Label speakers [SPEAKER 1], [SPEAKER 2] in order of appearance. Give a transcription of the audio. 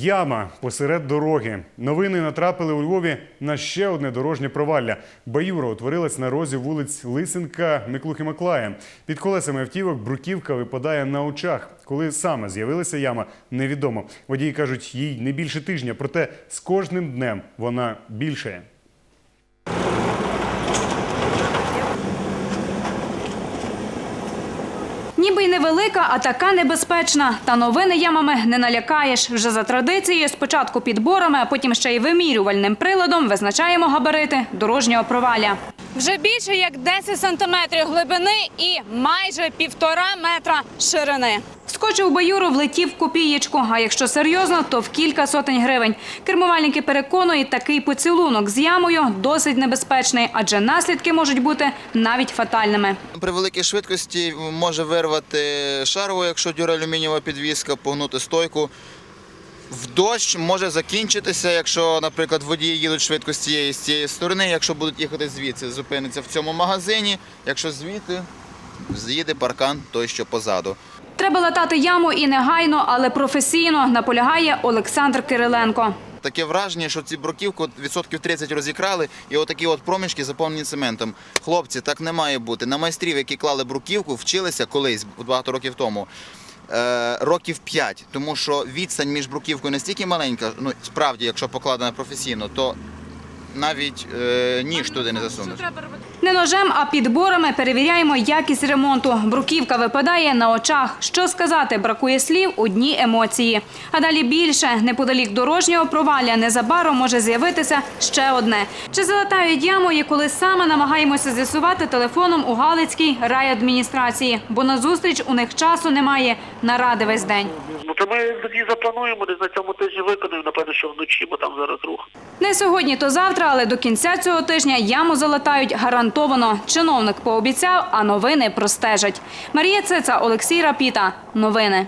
[SPEAKER 1] Яма посеред дороги. Новини натрапили у Львові на ще одне дорожнє провалля. Баюра утворилась на розі вулиць Лисенка, Миклухи Маклая. Під колесами автівок бруківка випадає на очах. Коли саме з'явилася яма, невідомо. Водії кажуть, їй не більше тижня, проте з кожним днем вона більшає.
[SPEAKER 2] Ніби й невелика, а така небезпечна. Та новини ямами не налякаєш. Вже за традицією, спочатку підборами, а потім ще й вимірювальним приладом визначаємо габарити дорожнього проваля. Вже більше як 10 сантиметрів глибини і майже півтора метра ширини. Скочив баюру, влетів копієчку, а якщо серйозно, то в кілька сотень гривень. Кермувальники переконують, такий поцілунок з ямою досить небезпечний, адже наслідки можуть бути навіть фатальними.
[SPEAKER 3] При великій швидкості може вирвати шарову, якщо дюралюмінієва підвіска, погнути стойку. В дощ може закінчитися, якщо, наприклад, водії їдуть швидко з цієї з цієї сторони, якщо будуть їхати звідси, зупиниться в цьому магазині. Якщо звідти з'їде паркан той, що позаду.
[SPEAKER 2] Треба латати яму і негайно, але професійно, наполягає Олександр Кириленко.
[SPEAKER 3] Таке враження, що ці бруківку відсотків 30 розікрали, і отакі от проміжки заповнені цементом. Хлопці, так не має бути. На майстрів, які клали бруківку, вчилися колись багато років тому. е, Років 5, тому що відстань між бруківкою настільки маленька, ну справді, якщо покладена професійно, то навіть е, ніж туди не засунеш.
[SPEAKER 2] Не ножем, а підборами перевіряємо якість ремонту. Бруківка випадає на очах. Що сказати, бракує слів, одні емоції. А далі більше, неподалік дорожнього провалля незабаром може з'явитися ще одне. Чи залатають яму, і коли саме намагаємося з'ясувати телефоном у Галицькій райадміністрації, бо на зустріч у них часу немає, наради весь день.
[SPEAKER 4] Ну то ми тоді заплануємо десь на цьому тижні виконаємо, напевно, що вночі, бо там зараз рух.
[SPEAKER 2] Не сьогодні, то завтра, але до кінця цього тижня яму залатають гарантовано. Чиновник пообіцяв, а новини простежать. Марія Цеца, Олексій Рапіта. Новини.